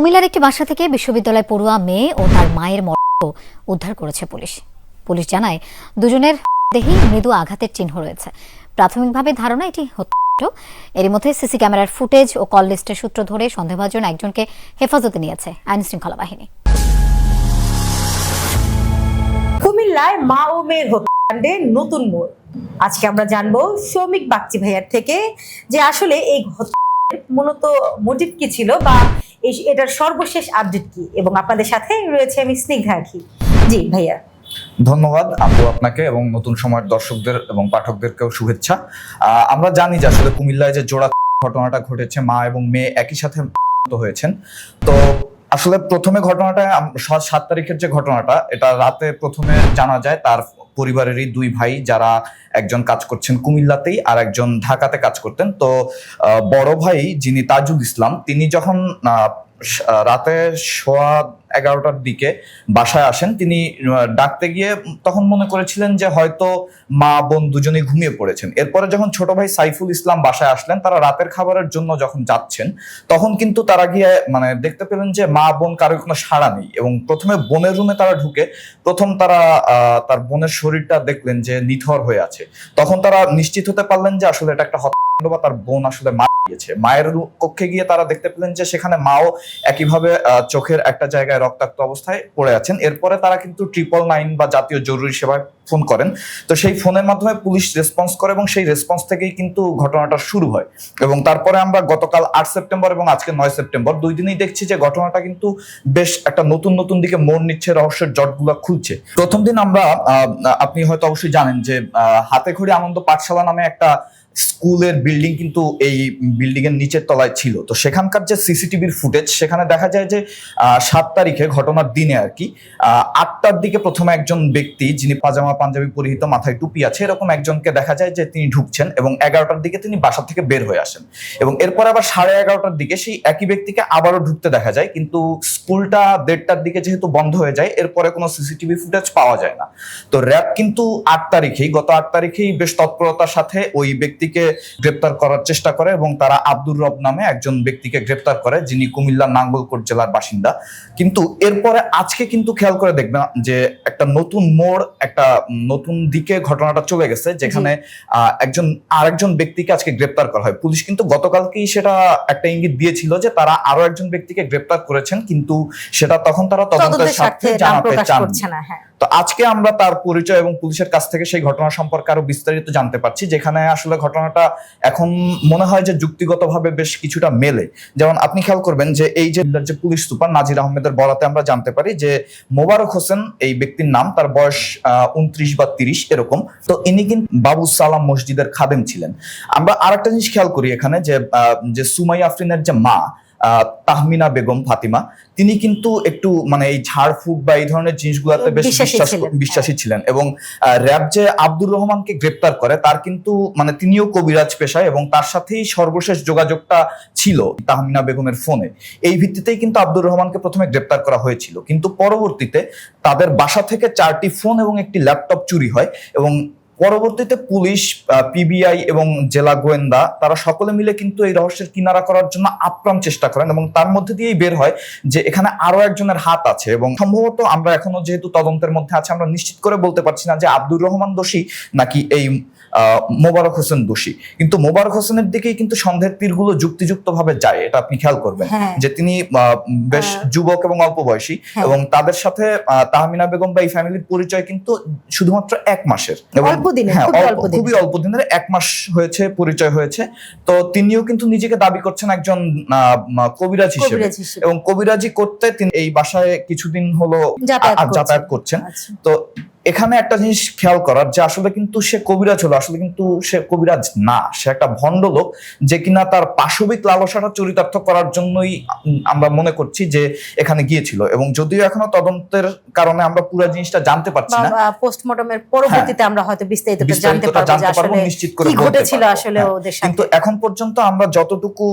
কুমিল্লার একটি বাসা থেকে বিশ্ববিদ্যালয় পড়ুয়া মেয়ে ও তার মায়ের মরদেহ উদ্ধার করেছে পুলিশ। পুলিশ জানায়, দুজনের দেহেই মৃদু আঘাতের চিহ্ন রয়েছে। প্রাথমিকভাবে ধারণা এটি হত্যা এরই মধ্যে সিসি ক্যামেরার ফুটেজ ও কল লিস্টের সূত্র ধরে সন্দেহভাজন একজনকে হেফাজতে নিয়েছে আইন শৃঙ্খলা বাহিনী। কুমিল্লায় মা ও মেয়ের হত্যাকাণ্ডে নতুন মোড়। আজকে আমরা জানব শ্রমিক বাগচি ভাইয়ার থেকে যে আসলে এই হত্যার মূলত মোটিভ কি ছিল বা এটার সর্বশেষ আপডেট কি? এবং আপনাদের সাথে রয়েছে আমি স্নিগ্ধা কি জি, ভাইয়া। ধন্যবাদ আপু আপনাকে এবং নতুন সময়ের দর্শকদের এবং পাঠকদেরকেও শুভেচ্ছা। আমরা জানি যে আসলে কুমিল্লায় যে জোড়া ঘটনাটা ঘটেছে, মা এবং মেয়ে একই সাথে হয়েছেন। তো আসলে প্রথমে ঘটনাটা সাত তারিখের যে ঘটনাটা, এটা রাতে প্রথমে জানা যায় তার পরিবারেরই দুই ভাই যারা একজন কাজ করছেন কুমিল্লাতেই আর একজন ঢাকাতে কাজ করতেন। তো বড় ভাই যিনি তাজুল ইসলাম, তিনি যখন রাতে সোয়া এগারোটার দিকে বাসায় আসেন। তিনি ডাকতে গিয়ে তখন মনে করেছিলেন যে হয়তো মা, বোন দুজনেই ঘুমিয়ে পড়েছেন। এরপরে যখন ছোট ভাই সাইফুল ইসলাম বাসায় আসলেন, তারা রাতের খাবারের জন্য যখন যাচ্ছেন, তখন কিন্তু তারা গিয়ে মানে দেখতে পেলেন যে মা, বোন কারোর কোনো সাড়া নেই এবং প্রথমে বোনের রুমে তারা ঢুকে প্রথম তারা তার বোনের শরীরটা দেখলেন যে নিথর হয়ে আছে। তখন তারা নিশ্চিত হতে পারলেন যে আসলে এটা একটা হত্যাকাণ্ড বা তার বোন আসলে গিয়েছে। মায়ের কক্ষে গিয়ে তারা দেখতে পেলেন যে সেখানে মাও একইভাবে চোখের একটা জায়গায় রক্তাক্ত অবস্থায় পড়ে আছেন। এরপরে তারা কিন্তু ট্রিপল নাইন বা জাতীয় জরুরি সেবায় ফোন করেন। তো সেই ফোনের মাধ্যমে পুলিশ রেসপন্স করে এবং সেই রেসপন্স থেকেই কিন্তু ঘটনাটা শুরু হয়। এবং তারপরে আমরা গতকাল আট সেপ্টেম্বর এবং আজকে নয় সেপ্টেম্বর দুই দিনেই দেখছি যে ঘটনাটা কিন্তু বেশ একটা নতুন নতুন দিকে মোড় নিচ্ছে, রহস্যের জটগুলো খুলছে। প্রথম দিন আমরা আপনি হয়তো অবশ্যই জানেন যে হাতে খড়ি আনন্দ পাঠশালা নামে একটা স্কুলের বিল্ডিং কিন্তু এই বিল্ডিং এর নিচের তলায় ছিল। তো সেখানকার যে সিসিটিভির ফুটেজ সেখানে দেখা যায় যে সাত তারিখে ঘটনার দিনে আর কি আটটার দিকে প্রথমে একজন ব্যক্তি, যিনি পাজামা, পাঞ্জাবি পরিহিত, মাথায় টুপি আছে, এরকম একজনকে দেখা যায় যে তিনি ঢুকছেন এবং এগারোটার দিকে তিনি বাসা থেকে বের হয়ে আসেন। এবং এরপর আবার সাড়ে এগারোটার দিকে সেই একই ব্যক্তিকে আবারও ঢুকতে দেখা যায়, কিন্তু স্কুলটা দেড়টার দিকে যেহেতু বন্ধ হয়ে যায়, এরপরে কোনো সিসিটিভি ফুটেজ পাওয়া যায় না। তো র্যাব কিন্তু আট তারিখেই, গত আট তারিখেই বেশ তৎপরতার সাথে ওই ব্যক্তিকে গ্রেপ্তার করার চেষ্টা করে এবং তারা আব্দুর রব নামে একজন ব্যক্তিকে গ্রেপ্তার করে যিনি কুমিল্লার নাঙ্গলকোট জেলার বাসিন্দা। কিন্তু এরপরে আজকে কিন্তু খেয়াল করে দেখবেন যে একটা নতুন মোড় একটা নতুন দিকে ঘটনাটা চলে গেছে যেখানে একজন আরেকজন ব্যক্তিকে আজকে গ্রেপ্তার করা হয়। পুলিশ কিন্তু গতকালকেই সেটা একটা ইঙ্গিত দিয়েছিল যে তারা আরও একজন ব্যক্তিকে গ্রেপ্তার করেছেন কিন্তু সেটা তখন তারা তদন্তের স্বার্থে জানাতে চান হ্যাঁ। তো আজকে আমরা তার পরিচয় এবং পুলিশের কাছ থেকে সেই ঘটনা সম্পর্কে আরও বিস্তারিত জানতে পারছি যেখানে আসলে ঘটনাটা এখন মনে হয় যে যুক্তিগতভাবে বেশ কিছুটা মেলে। যেমন আপনি খেয়াল করবেন যে এই যে যে পুলিশ সুপার নাজির আহমেদের বলাতে আমরা জানতে পারি যে মোবারক হোসেন এই ব্যক্তির নাম, তার বয়স উনত্রিশ বা তিরিশ এরকম। তো ইনি কিন্তু বাবু সালাম মসজিদের খাদেম ছিলেন। আমরা আরেকটা জিনিস খেয়াল করি এখানে যে যে সুমাই আফরিনের যে মা তাহমিনা বেগম ফাতিমা। তিনি কিন্তু একটু মানে এই ঝাড়ফুঁক বা এই ধরনের জিনিসগুলোতে বেশ বিশ্বাসী বিশ্বাস ছিলেন, বিশ্বাসী ছিলেন এবং র্যাব যে আব্দুর রহমানকে গ্রেপ্তার করে তার কিন্তু মানে তিনিও কবিরাজ পেশায় এবং তার সাথেই সর্বশেষ যোগাযোগটা ছিল তাহমিনা বেগমের ফোনে। এই ভিত্তিতেই কিন্তু আব্দুর রহমানকে প্রথমে গ্রেপ্তার করা হয়েছিল। কিন্তু পরবর্তীতে তাদের বাসা থেকে চারটি ফোন এবং একটি ল্যাপটপ চুরি হয় এবং পরবর্তীতে পুলিশ পিবিআই এবং জেলা গোয়েন্দা তারা সকলে মিলে কিন্তু এই রহস্যের কিনারা করার জন্য আপ্রাণ চেষ্টা করেন এবং তার মধ্যে দিয়েই বের হয় যে এখানে আরও একজনের হাত আছে এবং সম্ভবত আমরা এখনও যেহেতু তদন্তের মধ্যে আছে আমরা নিশ্চিত করে বলতে পারছি না যে আব্দুর রহমান দোষী নাকি এই মোবারক হোসেন দোষী কিন্তু মোবারক হোসেনের দিকেই কিন্তু সন্দেহের তীরগুলো যুক্তিযুক্ত ভাবে যায় এটা আপনি খেয়াল করবেন হ্যাঁ। যে তিনি বেশ যুবক এবং অল্প বয়সী হ্যাঁ। এবং তাদের সাথে তাহমিনা বেগম বা এই ফ্যামিলির পরিচয় কিন্তু শুধুমাত্র এক মাসের এবং দিনের, হ্যাঁ, খুবই অল্প- দিনের। খুবই অল্প দিনের এক মাস হয়েছে পরিচয় হয়েছে তো তিনিও কিন্তু নিজেকে দাবি করছেন একজন আহ, কবিরাজ হিসেবে এবং কবিরাজি করতে তিনি এই বাসায় কিছুদিন হলো যাতায়াত করছেন। করছেন আচ্ছা। তো এখানে একটা জিনিস খেয়াল করার যে আসলে কিন্তু সে কবিরাজ হলো আসলে কিন্তু সে কবিরাজ না সে একটা ভণ্ড লোক যে কিনা তার পাশবিক লালসাটা চরিতার্থ করার জন্যই আমরা মনে করছি যে এখানে গিয়েছিল। এবং যদিও এখনও তদন্তের কারণে আমরা পুরো জিনিসটা জানতে পারছি না। পোস্টমর্টমের পরবর্তীতে আমরা হয়তো বিস্তারিত জানতে পারব নিশ্চিত করে ঘটেছিল আসলে হ্যাঁ। ওদের কিন্তু এখন পর্যন্ত আমরা যতটুকু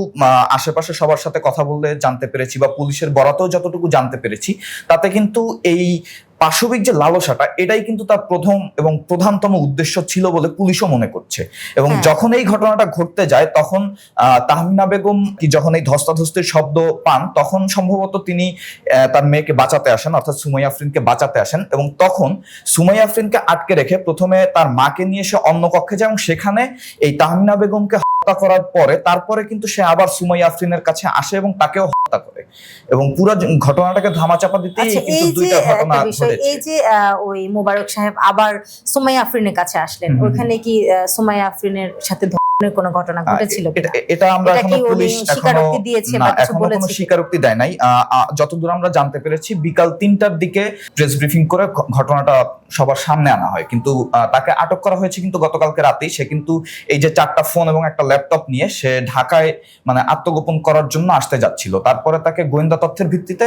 আশেপাশে সবার সাথে কথা বললে জানতে পেরেছি বা পুলিশের বরাতেও যতটুকু জানতে পেরেছি তাতে কিন্তু এই পাশবিক যে লালসাটা এটাই কিন্তু তার প্রথম এবং প্রধানতম উদ্দেশ্য ছিল বলে পুলিশও মনে করছে এবং হ্যাঁ। যখন এই ঘটনাটা ঘটতে যায় তখন আহ, তাহমিনা বেগম কি যখন এই ধস্তাধস্তির শব্দ পান তখন সম্ভবত তিনি আহ, তার মেয়েকে বাঁচাতে আসেন অর্থাৎ সুমাইয়া আফরিনকে বাঁচাতে আসেন এবং তখন সুমাইয়া আফরিনকে আটকে রেখে প্রথমে তার মাকে নিয়ে সে অন্য কক্ষে যায় এবং সেখানে এই তাহমিনা বেগমকে হত্যা করার পরে তারপরে কিন্তু সে আবার সুমাই আফরিনের কাছে আসে এবং তাকেও হত্যা করে এবং পুরো ঘটনাটাকে ধামাচাপা দিতে আচ্ছা কিন্তু এই যে দুইটা ঘটনা ঘটেছে এই যে ওই মোবারক সাহেব আবার সুমাইয়া আফরিনের কাছে আসলেন। ওখানে কি আহ, সুমাইয়া আফরিনের সাথে কোনো ঘটনা ঘটেছিল এটা আমরা এখনও পুলিশ এখনও না এখনও কোনো স্বীকারোক্তি দেয় নাই যতদূর আমরা জানতে পেরেছি বিকাল তিনটার দিকে প্রেস ব্রিফিং করে ঘটনাটা সবার সামনে আনা হয়। কিন্তু তাকে আটক করা হয়েছে কিন্তু গতকালকে রাতেই। সে কিন্তু এই যে চারটা ফোন এবং একটা ল্যাপটপ নিয়ে সে ঢাকায় মানে আত্মগোপন করার জন্য আসতে যাচ্ছিল। তারপরে তাকে গোয়েন্দা তথ্যের ভিত্তিতে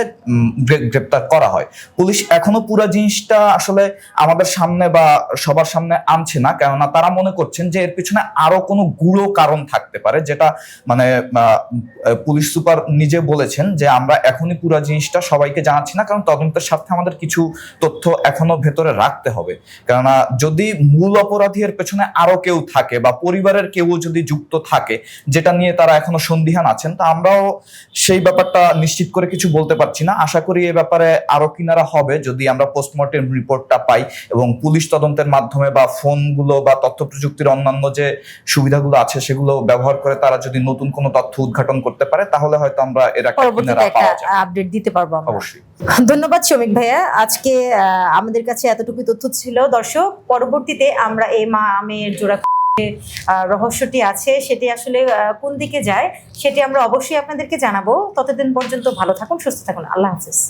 গ্রেপ্তার করা হয়। পুলিশ এখনও পুরো জিনিসটা আসলে আমাদের সামনে বা সবার সামনে আনছে না। কেননা তারা মনে করছেন যে এর পিছনে আরও কোনো গুঁড়ো কারণ থাকতে পারে, যেটা মানে পুলিশ সুপার নিজে বলেছেন যে আমরা এখনই পুরো জিনিসটা সবাইকে জানাচ্ছি না, কারণ তদন্তের স্বার্থে আমাদের কিছু তথ্য এখনও ভেতরে রাখতে হবে। কেননা যদি মূল অপরাধীর পেছনে আরও কেউ থাকে বা পরিবারের কেউ যদি যুক্ত থাকে, যেটা নিয়ে তারা এখনও সন্দিহান আছেন, তা আমরাও সেই ব্যাপারটা নিশ্চিত করে কিছু বলতে পারছি না। আশা করি এ ব্যাপারে আরও কিনারা হবে, যদি আমরা পোস্টমর্টেম রিপোর্টটা পাই এবং পুলিশ তদন্তের মাধ্যমে বা ফোনগুলো বা তথ্য প্রযুক্তির অন্যান্য যে সুবিধাগুলো আছে সেগুলো ব্যবহার করে তারা যদি নতুন কোনো তথ্য উদ্ঘাটন করতে পারে তাহলে হয়তো আমরা এর একটা আপডেট দিতে পারব অবশ্যই। ধন্যবাদ শ্রমিক ভাইয়া। আজকে আমাদের কাছে এতটুকু তথ্য ছিল। দর্শক পরবর্তীতে আমরা এই মা আমের জোড়া রহস্যটি আছে সেটি আসলে কোন দিকে যায় সেটি আমরা অবশ্যই আপনাদেরকে জানাব। ততদিন পর্যন্ত ভালো থাকুন সুস্থ থাকুন। আল্লাহ হাফিজ।